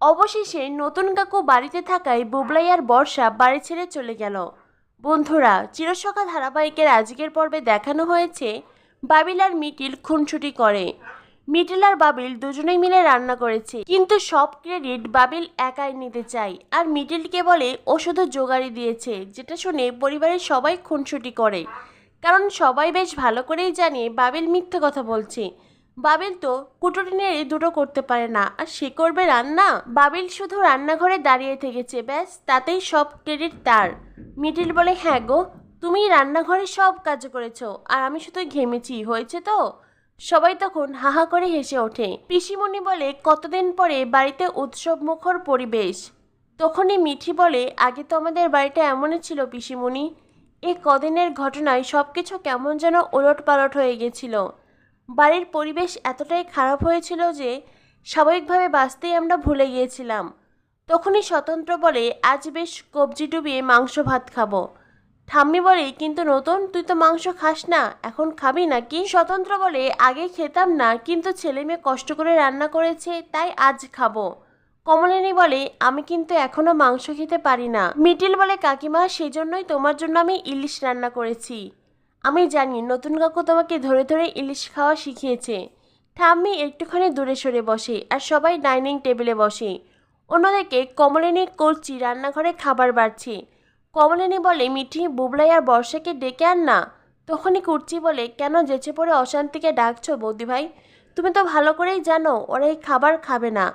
অবশেষে নতুন কাকু বাড়িতে থাকায় বুবলাই আর বর্ষা বাড়ি ছেড়ে চলে গেল। বন্ধুরা চিরসখা ধারাবাহিকের আজকের পর্বে দেখানো হয়েছে বাবিল আর মিটিল খুনছুটি করে। মিটিল আর বাবিল দুজনেই মিলে রান্না করেছে, কিন্তু সব ক্রেডিট বাবিল একাই নিতে চায় আর মিটিলকে বলে ও শুধু জোগাড়ি দিয়েছে, যেটা শুনে পরিবারের সবাই খুনছুটি করে। কারণ সবাই বেশ ভালো করেই জানে বাবিল মিথ্যে কথা বলছে। বাবিল তো কুটুরি নেড়ে দুটো করতে পারে না। আর সে করবে রান্না? বাবিল শুধু রান্নাঘরে দাঁড়িয়ে থেকেছে, ব্যাস, তাতেই সব ক্রেডিট তার। মিডিল বলে হ্যাঁ গো, তুমি রান্নাঘরে সব কাজ করেছ, আর আমি শুধু ঘেমেছি, হয়েছে তো? সবাই তখন হাহা করে হেসে ওঠে। পিসিমণি বলে, কতদিন পরে বাড়িতে উৎসব মুখর পরিবেশ? তখনই মিঠি বলে, আগে তো আমাদের বাড়িটা এমনই ছিল পিসিমণি। এ কদিনের ঘটনায় সব কিছু কেমন যেন ওলট পালট হয়ে গেছিল। বাড়ির পরিবেশ এতটাই খারাপ হয়েছিল যে স্বাভাবিকভাবে বাঁচতেই আমরা ভুলে গিয়েছিলাম। তখনই স্বতন্ত্র বলে, আজ বেশ কবজি ডুবিয়ে মাংস ভাত খাব। ঠাম্মি বলে, কিন্তু নতুন তুই তো মাংস খাস না, এখন খাবি নাকি? স্বতন্ত্র বলে, আগে খেতাম না, কিন্তু ছেলে মেয়ে কষ্ট করে রান্না করেছে, তাই আজ খাব। কমলিনী বলে, আমি কিন্তু এখনও মাংস খেতে পারি না। মিটিল বলে, কাকিমা সেই জন্যই তোমার জন্য আমি ইলিশ রান্না করেছি। আমি জানি নতুন কাকু তোমাকে ধরে ধরে ইলিশ খাওয়া শিখিয়েছে। ঠাম্মি একটুখানি দূরে সরে বসে আর সবাই ডাইনিং টেবিলে বসে। অন্যদিকে কমলিনী করছি রান্নাঘরে খাবার বাড়ছে। কমলিনী বলে, মিঠি, বুবলাই আর বর্ষাকে ডেকে আন না। তখনই কুর্চি বলে, কেন যেচে পড়ে অশান্তিকে ডাকছো বৌদি ভাই তুমি তো ভালো করেই জানো, ওরা এই খাবার খাবে না।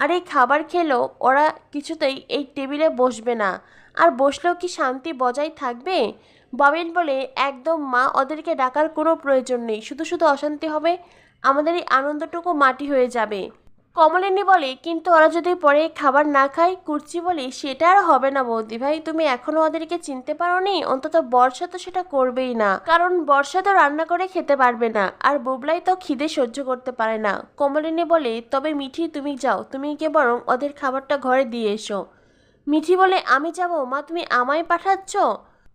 আর এই খাবার খেলেও ওরা কিছুতেই এই টেবিলে বসবে না। আর বসলেও কি শান্তি বজায় থাকবে? বাবিন বলে, একদম, মা, ওদেরকে ডাকার কোনো প্রয়োজন নেই। শুধু শুধু অশান্তি হবে, আমাদের এই আনন্দটুকু মাটি হয়ে যাবে। কমলিনী বলে, কিন্তু ওরা যদি পরে খাবার না খায়, কুর্চি বলে, সেটা আর হবে না বৌদি ভাই। তুমি এখনও ওদেরকে চিনতে পারো নি অন্তত বর্ষা তো সেটা করবেই না। কারণ বর্ষা তো রান্না করে খেতে পারবে না, আর বুবলাই তো খিদে সহ্য করতে পারে না। কমলিনী বলে, তবে মিঠি, তুমি যাও। তুমি গিয়ে বরং ওদের খাবারটা ঘরে দিয়ে এসো। মিঠি বলে, আমি যাব? মা, তুমি আমায় পাঠাচ্ছ?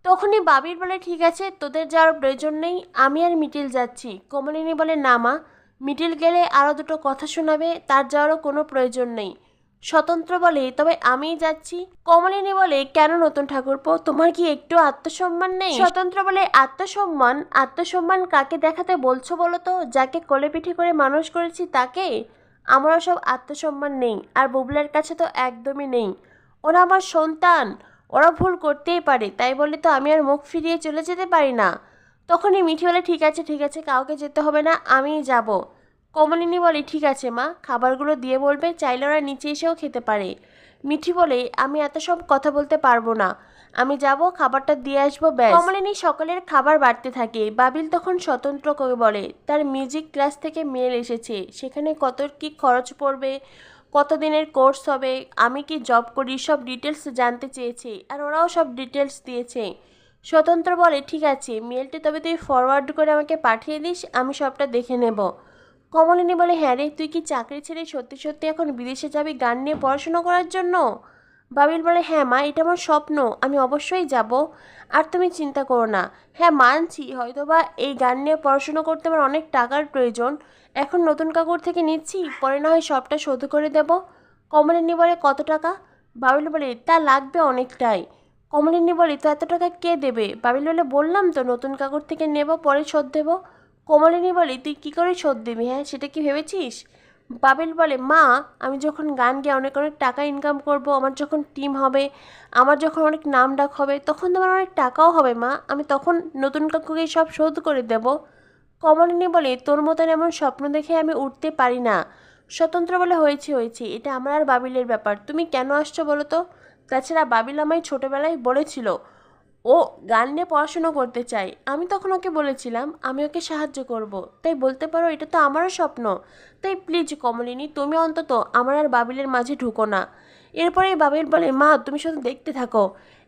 তখনই বাবির বলে, ঠিক আছে, তোদের যাওয়ার প্রয়োজন নেই, আমি আর মিটিল যাচ্ছি। কমলিনী বলে, না মা, মিটিল গেলে আরও দুটো কথা শোনাবে, তার যাওয়ারও কোনো প্রয়োজন নেই। স্বতন্ত্র বলে, তবে আমিই যাচ্ছি। কমলিনী বলে, কেন নতুন ঠাকুরপো, তোমার কি একটু আত্মসম্মান নেই? স্বতন্ত্র বলে, আত্মসম্মান? আত্মসম্মান কাকে দেখাতে বলছো বলো তো? যাকে কোলে পিঠে করে মানুষ করেছি তাকে? আমারও সব আত্মসম্মান নেই, আর বুবলার কাছে তো একদমই নেই। ওরা আমার সন্তান। ওরা ভুল করতেই পারে, তাই বলে তো আমি আর মুখ ফিরিয়ে চলে যেতে পারি না। তখনই মিঠি বলে, ঠিক আছে ঠিক আছে, কাউকে যেতে হবে না, আমিই যাব। কমলিনী বলে, ঠিক আছে মা, খাবারগুলো দিয়ে বলবে, চাইলে ওরা নিচে এসেও খেতে পারে। মিঠি বলে, আমি এত সব কথা বলতে পারব না, আমি যাব, খাবারটা দিয়ে আসব, ব্যাস। কমলিনী সকালের খাবার বাড়তে থাকে। বাবিল তখন স্বতন্ত্র করে বলে, তার মিউজিক ক্লাস থেকে মেল এসেছে, সেখানে কত কি খরচ পড়বে কত দিনের কোর্স হবে, আমি কি জব করি, সব ডিটেলস জানতে চেয়েছে আর ওরাও সব ডিটেলস দিয়েছে। স্বতন্ত্র বলে, ঠিক আছে মেলটি তবে তুই ফরওয়ার্ড করে আমাকে পাঠিয়ে দিস, আমি সবটা দেখে নেব। কমলিনী বলে হ্যাঁ রে, তুই কি চাকরি ছেড়ে সত্যি সত্যি এখন বিদেশে যাবি গান নিয়ে পড়াশোনা করার জন্য? বাবিল বলে হ্যাঁ মা, এটা আমার স্বপ্ন, আমি অবশ্যই যাব। আর তুমি চিন্তা করো না। হ্যাঁ মানছি, হয়তোবা এই গান নিয়ে পড়াশুনো করতে আমার অনেক টাকার প্রয়োজন এখন নতুন কাকুর থেকে নিচ্ছি, পরে না হয় সবটা শোধ করে দেব। কমলিনী বলে কত টাকা? বাবিল বলে, তা লাগবে অনেকটাই। কমলিনী বলে তো এত টাকা কে দেবে? বাবিল বলে, বললাম তো নতুন কাকুর থেকে নেব, পরে শোধ দেবো। কমলিনী বলে তুই কী করে শোধ দিবি হ্যাঁ সেটা কি ভেবেছিস? বাবিল বলে, মা, আমি যখন গান গিয়ে অনেক অনেক টাকা ইনকাম করব, আমার যখন টিম হবে, আমার যখন অনেক নাম ডাক হবে, তখন তো আমার অনেক টাকাও হবে, মা। আমি তখন নতুন কাকুকে সব শোধ করে দেব। কমলিনী বলে, তোর মতন এমন স্বপ্ন দেখে আমি উঠতে পারি না। স্বতন্ত্র বলে, হয়েছে হয়েছে, এটা আমার আর বাবিলের ব্যাপার। তুমি কেন আসছো বলো তো? তাছাড়া বাবিল আমায় ছোটোবেলায় বলেছিল, ও গান নিয়ে পড়াশুনো করতে চায়। আমি তখন ওকে বলেছিলাম, আমি ওকে সাহায্য করব। তাই বলতে পারো, এটা তো আমারও স্বপ্ন। তাই প্লিজ কমলিনী, তুমি অন্তত আমার আর বাবিলের মাঝে ঢুকো না। এরপরে বাবিল বলে, মা, তুমি শুধু দেখতে থাকো।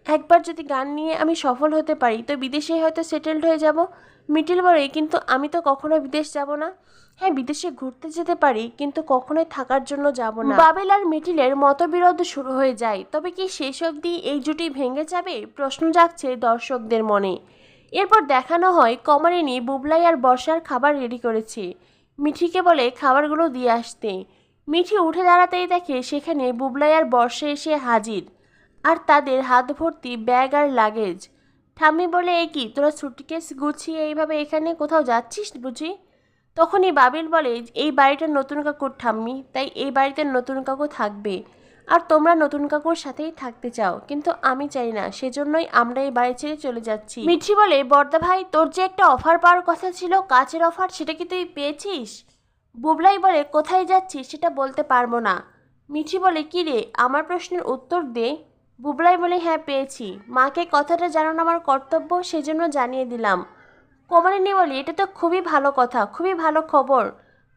একবার যদি গান নিয়ে আমি সফল হতে পারি, তো বিদেশে হয়তো সেটেলড হয়ে যাব। মিটিল বলে, কিন্তু আমি তো কখনো বিদেশ যাব না। হ্যাঁ বিদেশে ঘুরতে যেতে পারি, কিন্তু কখনোই থাকার জন্য যাব না। বাবেল আর মিটিলের মতবিরোধ শুরু হয়ে যায়। তবে কি শেষ অবধি এই জুটি ভেঙে যাবে? প্রশ্ন জাগছে দর্শকদের মনে। এরপর দেখানো হয় কমলিনী বুবলাই আর বর্ষার খাবার রেডি করেছে। মিঠিকে বলে, খাবারগুলো দিয়ে আসতে। মিঠি উঠে দাঁড়াতেই দেখে সেখানে বুবলাই আর বর্ষা এসে হাজির, আর তাদের হাত ভর্তি ব্যাগ আর লাগেজ। ঠাম্মি বলে এ কি, তোরা সুটকেস গুছিয়ে এইভাবে এখানে কোথাও যাচ্ছিস বুঝি? তখনই বাবিল বলে, এই বাড়িটা নতুন কাকুর ঠাম্মি, তাই এই বাড়িতে নতুন কাকু থাকবে। আর তোমরা নতুন কাকুর সাথেই থাকতে চাও, কিন্তু আমি চাই না, সেজন্যই আমরা এই বাড়ি ছেড়ে চলে যাচ্ছি। মিঠি বলে, বর্দা ভাই, তোর যে একটা অফার পাওয়ার কথা ছিল, কাচের অফার, সেটা কি তুই পেয়েছিস? বুবলাই বলে, কোথায় যাচ্ছিস সেটা বলতে পারব না। মিঠি বলে, কি রে, আমার প্রশ্নের উত্তর দে। বুবলাই বলে হ্যাঁ পেয়েছি। মাকে কথাটা জানানো আমার কর্তব্য, সেজন্য জানিয়ে দিলাম। কোমালিনী বলে এটা তো খুবই ভালো কথা, খুবই ভালো খবর।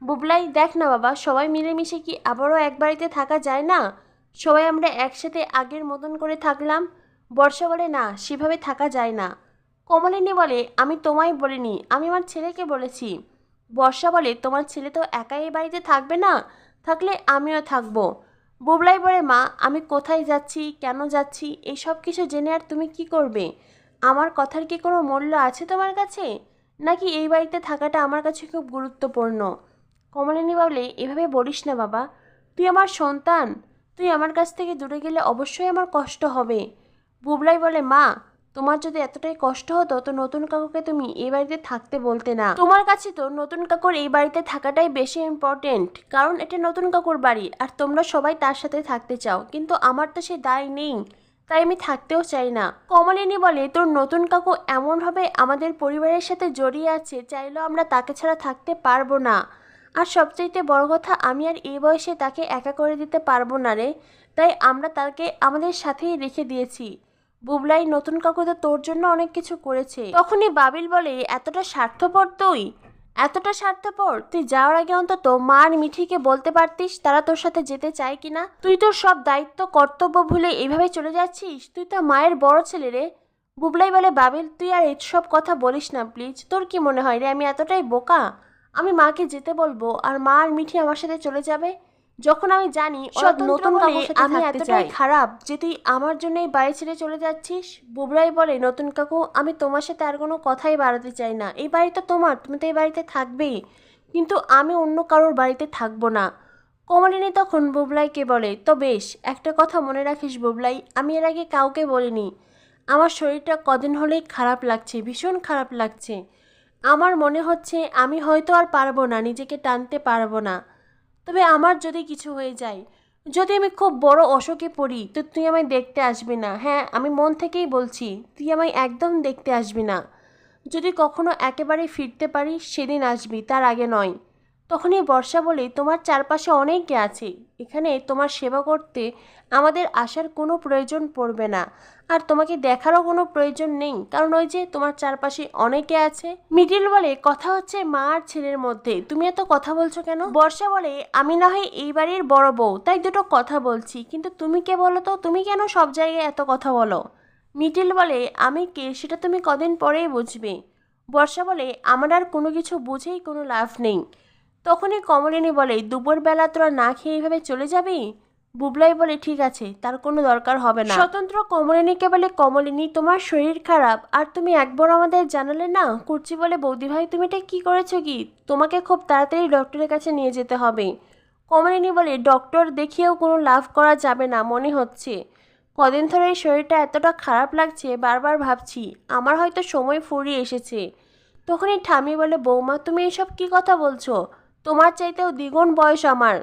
বুবলাই, দেখ না বাবা, সবাই মিলেমিশে কি আবারও এক বাড়িতে থাকা যায় না? সবাই আমরা একসাথে আগের মতন করে থাকলাম? বর্ষা বলে, না, সেভাবে থাকা যায় না। কমলিনী বলে আমি তোমায় বলিনি, আমি আমার ছেলেকে বলেছি। বর্ষা বলে, তোমার ছেলে তো একাই এই বাড়িতে থাকবে না? থাকলে আমিও থাকব। বুবলাই বলে, মা, আমি কোথায় যাচ্ছি? কেন যাচ্ছি? এইসব কিছু জেনে আর তুমি কি করবে? আমার কথার কি কোনো মূল্য আছে তোমার কাছে? নাকি এই বাড়িতে থাকাটা আমার কাছে খুব গুরুত্বপূর্ণ? কমলিনী বলে, এভাবে বলিস না বাবা। তুই আমার সন্তান। তুই আমার কাছ থেকে দূরে গেলে অবশ্যই আমার কষ্ট হবে। বুবলাই বলে, মা তোমার যদি এতটাই কষ্ট হতো, তো নতুন কাকুকে তুমি এই বাড়িতে থাকতে বলতে না। তোমার কাছে তো নতুন কাকুর এই বাড়িতে থাকাটাই বেশি ইম্পর্টেন্ট কারণ এটা নতুন কাকুর বাড়ি, আর তোমরা সবাই তার সাথে থাকতে চাও, কিন্তু আমার তো সে দায় নেই, তাই আমি থাকতেও চাই না। কমলিনী বলে, তোর নতুন কাকু এমনভাবে আমাদের পরিবারের সাথে জড়িয়ে আছে, চাইলেও আমরা তাকে ছাড়া থাকতে পারব না। আর সবচাইতে বড় কথা, আমি আর এই বয়সে তাকে একা করে দিতে পারব না রে, তাই আমরা তাকে আমাদের সাথেই রেখে দিয়েছি। বুবলাই, নতুন কাকু তোর জন্য অনেক কিছু করেছে। তখনই বাবিল বলে, এতটা স্বার্থপর তুই? এতটা স্বার্থপর? তুই যাওয়ার আগে অন্তত মা আর মিঠিকে বলতে পারতিস তারা তোর সাথে যেতে চায় কিনা? তুই তোর সব দায়িত্ব, কর্তব্য ভুলে এইভাবে চলে যাচ্ছিস? তুই তো মায়ের বড় ছেলে রে। বুবলাই বলে, বাবিল, তুই আর এসব কথা বলিস না, প্লিজ। তোর কি মনে হয় রে, আমি এতটাই বোকা? আমি মাকে যেতে বলব, আর মা আর মিঠি আমার সাথে চলে যাবে? যখন আমি জানি সব নতুন কাকুর সাথে আমি এতটাই খারাপ যে তুই আমার জন্য এই বাড়ি ছেড়ে চলে যাচ্ছিস? বুবরাই বলে নতুন কাকু আমি তোমার সাথে আর কোনো কথাই বাড়াতে চাই না। এই বাড়িটা তোমার তুমি তো এই বাড়িতে থাকবেই। কিন্তু আমি অন্য কারোর বাড়িতে থাকব না। কমলিনী তখন বুবলাইকে বলে তো বেশ একটা কথা মনে রাখিস বুবলাই আমি এর আগে কাউকে বলিনি। আমার শরীরটা কদিন হলেই খারাপ লাগছে ভীষণ খারাপ লাগছে। আমার মনে হচ্ছে আমি হয়তো আর পারব না নিজেকে টানতে পারব না। তবে আমার যদি কিছু হয়ে যায়, যদি আমি খুব বড় অসুখে পড়ি, তো তুই আমায় দেখতে আসবি না। হ্যাঁ আমি মন থেকেই বলছি, তুই আমায় একদম দেখতে আসবি না। যদি কখনো একেবারে ফিরতে পারিস, সেদিন আসবি, তার আগে নয়। তখনই বর্ষা বলে, তোমার চারপাশে অনেকে আছে। এখানে তোমার সেবা করতে আমাদের আসার কোনো প্রয়োজন পড়বে না। আর তোমাকে দেখারও কোনো প্রয়োজন নেই। কারণ ওই যে তোমার চারপাশে অনেকে আছে। মিডিল বলে, কথা হচ্ছে মা আর ছেলের মধ্যে। তুমি এত কথা বলছো কেন? বর্ষা বলে, আমি না হয় এই বাড়ির বড় বউ, তাই দুটো কথা বলছি। কিন্তু তুমি কে বলো তো? তুমি কেন সব জায়গায় এত কথা বলো? মিডিল বলে, আমি কে? সেটা তুমি কদিন পরেই বুঝবে। বর্ষা বলে, আমার আর কোনো কিছু বুঝেই কোনো লাভ নেই। তখনই কমলিনী বলে দুপুরবেলা তোরা না খেয়ে এইভাবে চলে যাবি? বুবলাই বলে, ঠিক আছে, তার কোনো দরকার হবে না। স্বতন্ত্র কমলিনীকে বলে, কমলিনী, তোমার শরীর খারাপ, আর তুমি একবার আমাদের জানালে না? কুর্চি বলে, বৌদি ভাই, তুমি এটা কী করেছ কি? তোমাকে খুব তাড়াতাড়ি ডক্টরের কাছে নিয়ে যেতে হবে। কমলিনী বলে, ডক্টর দেখিয়েও কোনো লাভ করা যাবে না, মনে হচ্ছে। কদিন ধরে এই শরীরটা এতটা খারাপ লাগছে, বারবার ভাবছি, আমার হয়তো সময় ফুরিয়ে এসেছে। তখনই ঠামি বলে, বৌমা, তুমি এসব কি কথা বলছো? তোমার চাইতেও দ্বিগুণ বয়স আমার।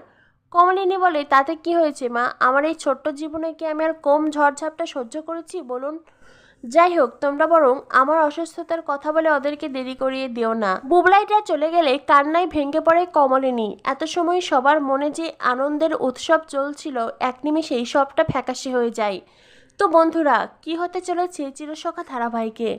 কমলিনী বলে, তাতে কি হয়েছে মা? আমার এই ছোট্ট জীবনে কি আমি আর কম ঝড়ঝাপটা সহ্য করেছি? বলুন। যাই হোক, তোমরা বরং আমার অসুস্থতার কথা বলে ওদেরকে দেরি করিয়ে দিও না। বুবলাইটা চলে গেলে কান্নায় ভেঙে পড়ে কমলিনী। এত সময় সবার মনে যে আনন্দের উৎসব চলছিল, এক নিমেষেই সবটা ফ্যাকাশে হয়ে যায়। তো বন্ধুরা, কি হতে চলেছে চিরসখা ধারাবাহিকে?